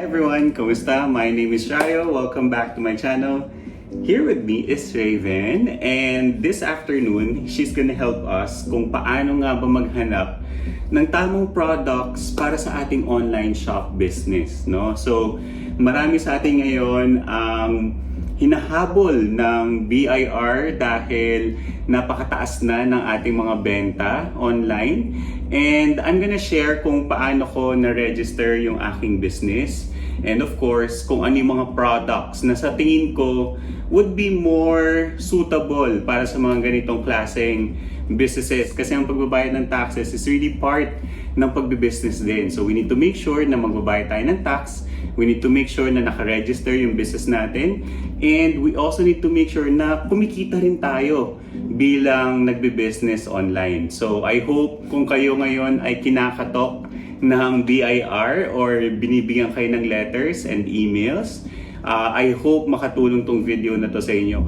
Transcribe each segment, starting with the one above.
Everyone, kumusta? My name is Shayo. Welcome back to my channel. Here with me is Raven and this afternoon, she's gonna help us kung paano nga ba maghanap ng tamang products para sa ating online shop business, no? So, marami sa atin ngayon ang hinahabol ng BIR dahil napakataas na ng ating mga benta online. And I'm gonna share kung paano ko na-register yung aking business. And of course, kung ano yung mga products na sa tingin ko would be more suitable para sa mga ganitong klaseng businesses. Kasi ang pagbabayad ng taxes is really part ng pagbibusiness din. So we need to make sure na magbabayad tayo ng tax. We need to make sure na nakaregister yung business natin. And we also need to make sure na kumikita rin tayo bilang nagbe-business online. So I hope kung kayo ngayon ay kinakatok ng BIR or binibigyan kayo ng letters and emails, uh, I hope makatulong tong video na to sa inyo.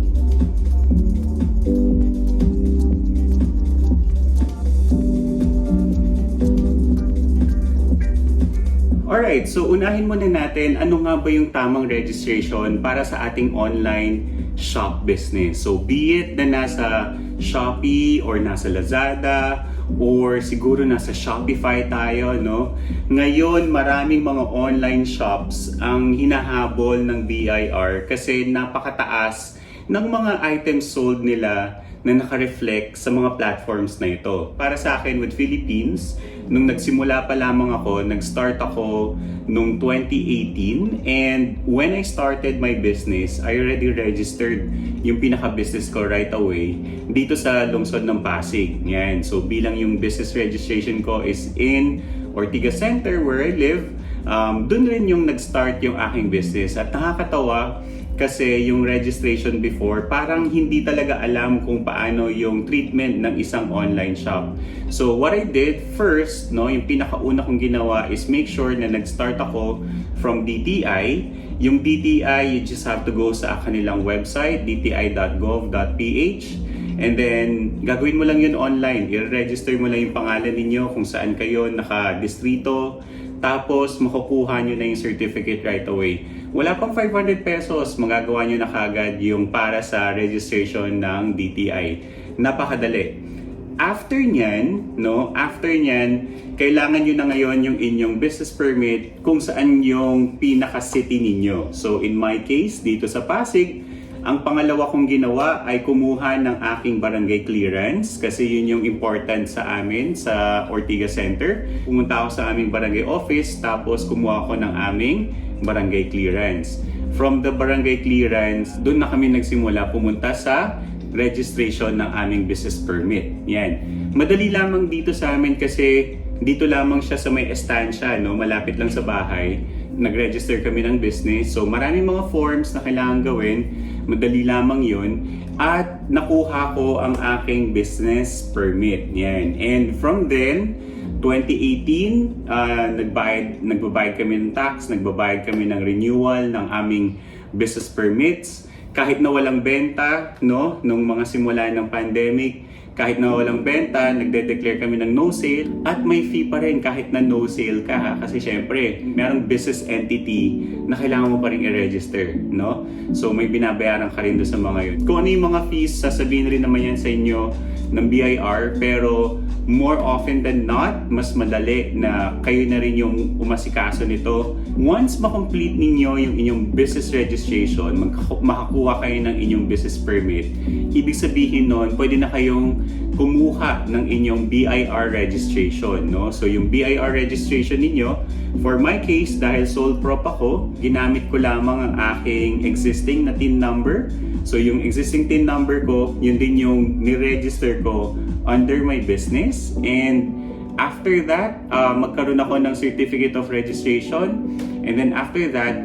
Alright, so unahin muna natin ano nga ba yung tamang registration para sa ating online shop business. So be it na nasa Shopee or nasa Lazada or siguro nasa Shopify tayo, no? Ngayon, maraming mga online shops ang hinahabol ng BIR kasi napakataas ng mga items sold nila na naka-reflect sa mga platforms na ito. Para sa akin with Philippines, nung nagsimula pa lamang ako, nag-start ako nung 2018 and when I started my business, I already registered yung pinaka-business ko right away dito sa lungsod ng Pasig. Yan. So bilang yung business registration ko is in Ortigas Center where I live, um, dun rin yung nag-start yung aking business. At nakakatawa, kasi yung registration before parang hindi talaga alam kung paano yung treatment ng isang online shop. So what I did first, no, yung pinakauna kong ginawa is make sure na nag-start ako from DTI. Yung DTI, you just have to go sa kanilang website, dti.gov.ph. And then, gagawin mo lang yun online. I-register mo lang yung pangalan ninyo kung saan kayo naka-distrito. Tapos, makukuha nyo na yung certificate right away. Wala pang 500 pesos, magagawa nyo na kagad yung para sa registration ng DTI. Napakadali. After nyan, no, after nyan, kailangan nyo na ngayon yung inyong business permit kung saan yung pinaka-city ninyo. So, in my case, dito sa Pasig, ang pangalawa kong ginawa ay kumuha ng aking barangay clearance kasi yun yung important sa amin sa Ortigas Center. Pumunta ako sa aming barangay office tapos kumuha ako ng aming barangay clearance. From the barangay clearance, doon na kami nagsimula pumunta sa registration ng aming business permit. Yan. Madali lamang dito sa amin kasi dito lamang siya sa may estansya, no? malapit lang sa bahay. Nag-register kami ng business. So maraming mga forms na kailangan gawin. Madali lamang yun. At nakuha ko ang aking business permit. Yan. And from then, 2018, uh, nagbayad, nagbabayad kami ng tax, nagbabayad kami ng renewal ng aming business permits. Kahit na walang benta, no, nung mga simula ng pandemic, kahit na walang benta, nagde-declare kami ng no sale at may fee pa rin kahit na no sale ka kasi syempre merong business entity na kailangan mo pa rin i-register no? so may binabayaran ka rin doon sa mga yun kung ano yung mga fees sasabihin rin naman yan sa inyo ng BIR pero more often than not mas madali na kayo na rin yung umasikaso nito once ma-complete ninyo yung inyong business registration makakuha kayo ng inyong business permit ibig sabihin nun pwede na kayong kumuha ng inyong BIR registration, no? So yung BIR registration ninyo, for my case dahil sole prop ako, ginamit ko lamang ang aking existing na TIN number. So yung existing TIN number ko, yun din yung ni-register ko under my business and after that, uh, magkaroon ako ng certificate of registration and then after that,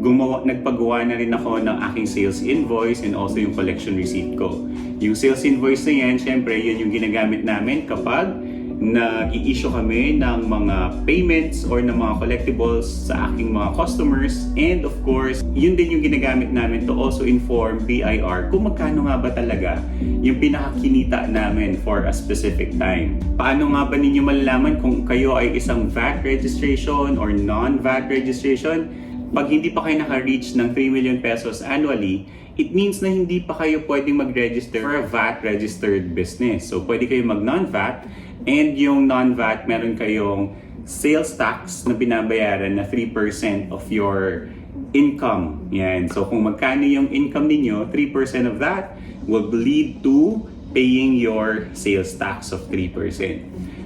gumawa, nagpagawa na rin ako ng aking sales invoice and also yung collection receipt ko. Yung sales invoice na yan, syempre, yun yung ginagamit namin kapag nag-i-issue kami ng mga payments or ng mga collectibles sa aking mga customers. And of course, yun din yung ginagamit namin to also inform BIR kung magkano nga ba talaga yung pinakakinita namin for a specific time. Paano nga ba ninyo malalaman kung kayo ay isang VAT registration or non-VAT registration? pag hindi pa kayo naka-reach ng 3 million pesos annually, it means na hindi pa kayo pwedeng mag-register for a VAT registered business. So pwede kayo mag non-VAT and yung non-VAT meron kayong sales tax na binabayaran na 3% of your income. Yan. So kung magkano yung income ninyo, 3% of that will lead to paying your sales tax of 3%.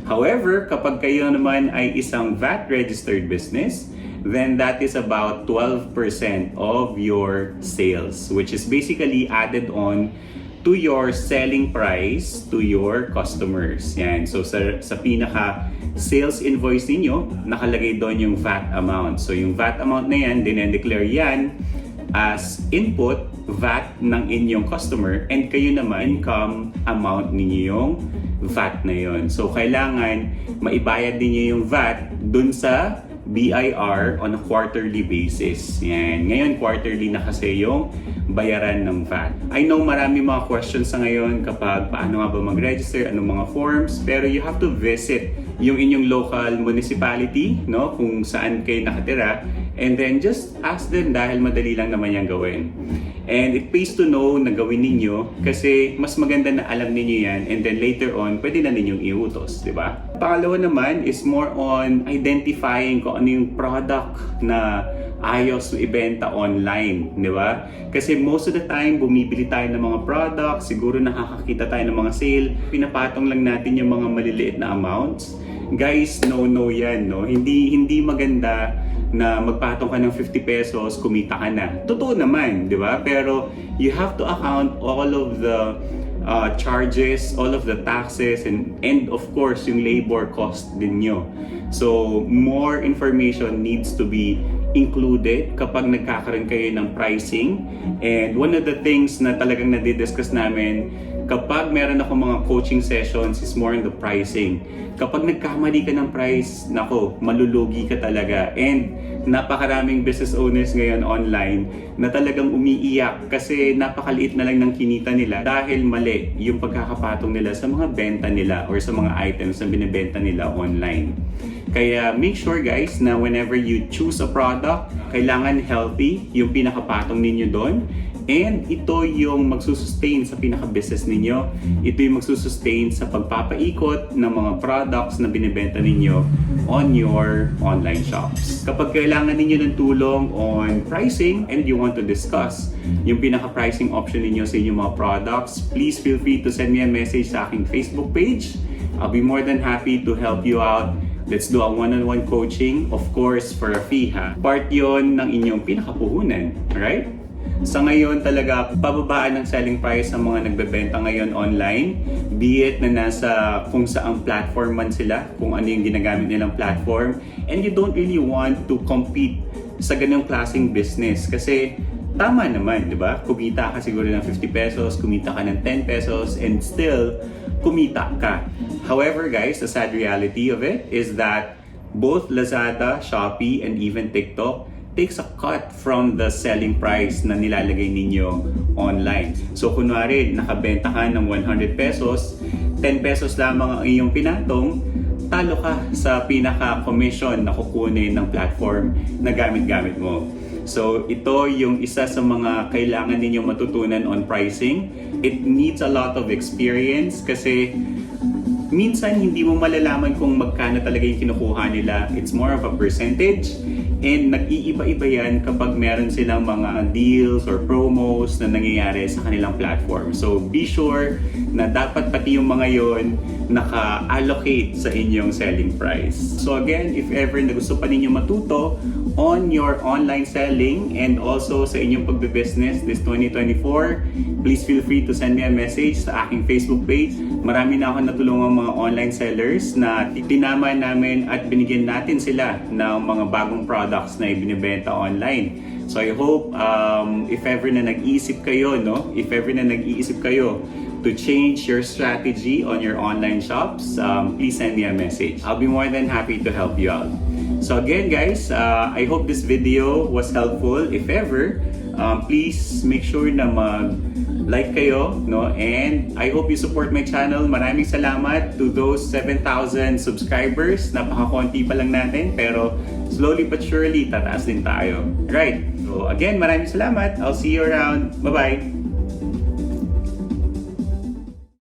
However, kapag kayo naman ay isang VAT registered business, then that is about 12% of your sales, which is basically added on to your selling price to your customers. Yan. So sa, sa pinaka sales invoice ninyo, nakalagay doon yung VAT amount. So yung VAT amount na yan, dinedeclare yan as input VAT ng inyong customer and kayo naman income amount ninyo yung VAT na yon. So kailangan maibayad din yung VAT dun sa BIR on a quarterly basis. Yan. Ngayon, quarterly na kasi yung bayaran ng VAT. I know marami mga questions sa ngayon kapag paano nga ba mag-register, anong mga forms, pero you have to visit yung inyong local municipality, no? Kung saan kayo nakatira, and then just ask them dahil madali lang naman yan gawin. And it pays to know na gawin ninyo kasi mas maganda na alam ninyo yan and then later on, pwede na ninyong iutos, di ba? Pangalawa naman is more on identifying kung ano yung product na ayos na ibenta online, di ba? Kasi most of the time, bumibili tayo ng mga products, siguro nakakakita tayo ng mga sale, pinapatong lang natin yung mga maliliit na amounts. Guys, no, no yan, no? Hindi, hindi maganda na magpatong ka ng 50 pesos, kumita ka na. Totoo naman, di ba? Pero you have to account all of the uh, charges, all of the taxes, and, and of course, yung labor cost din nyo. So, more information needs to be included kapag nagkakaroon kayo ng pricing. And one of the things na talagang nadidiscuss namin kapag meron ako mga coaching sessions is more on the pricing. Kapag nagkamali ka ng price, nako, malulugi ka talaga. And napakaraming business owners ngayon online na talagang umiiyak kasi napakaliit na lang ng kinita nila dahil mali yung pagkakapatong nila sa mga benta nila or sa mga items na binibenta nila online. Kaya make sure guys na whenever you choose a product, kailangan healthy yung pinakapatong ninyo doon And ito yung magsusustain sa pinaka-business ninyo. Ito yung magsusustain sa pagpapaikot ng mga products na binibenta ninyo on your online shops. Kapag kailangan ninyo ng tulong on pricing and you want to discuss yung pinaka-pricing option ninyo sa inyong mga products, please feel free to send me a message sa aking Facebook page. I'll be more than happy to help you out Let's do a one-on-one coaching, of course, for a fee ha. Part yon ng inyong pinakapuhunan, alright? Sa ngayon talaga, pababaan ng selling price ng mga nagbebenta ngayon online. Be it na nasa kung saang platform man sila, kung ano yung ginagamit nilang platform. And you don't really want to compete sa ganyung klaseng business. Kasi tama naman, di ba? Kumita ka siguro ng 50 pesos, kumita ka ng 10 pesos, and still, kumita ka. However guys, the sad reality of it is that both Lazada, Shopee, and even TikTok takes a cut from the selling price na nilalagay ninyo online. So kunwari, nakabenta ka ng 100 pesos, 10 pesos lamang ang iyong pinatong, talo ka sa pinaka-commission na kukunin ng platform na gamit-gamit mo. So ito yung isa sa mga kailangan ninyo matutunan on pricing. It needs a lot of experience kasi minsan hindi mo malalaman kung magkano talaga yung kinukuha nila. It's more of a percentage and nag-iiba-iba yan kapag meron silang mga deals or promos na nangyayari sa kanilang platform. So be sure na dapat pati yung mga yon naka-allocate sa inyong selling price. So again, if ever na gusto pa ninyo matuto on your online selling and also sa inyong pagbe-business this 2024, please feel free to send me a message sa aking Facebook page. Marami na ako natulungan mga online sellers na tinama namin at binigyan natin sila ng mga bagong products na ibinibenta online. So I hope um, if ever na nag-iisip kayo, no? If ever na nag-iisip kayo to change your strategy on your online shops, um, please send me a message. I'll be more than happy to help you out. So again guys, uh, I hope this video was helpful. If ever, um, please make sure na mag like kayo, no? And I hope you support my channel. Maraming salamat to those 7,000 subscribers. Napaka-konti pa lang natin, pero slowly but surely, tataas din tayo. Right. So again, maraming salamat. I'll see you around. Bye-bye.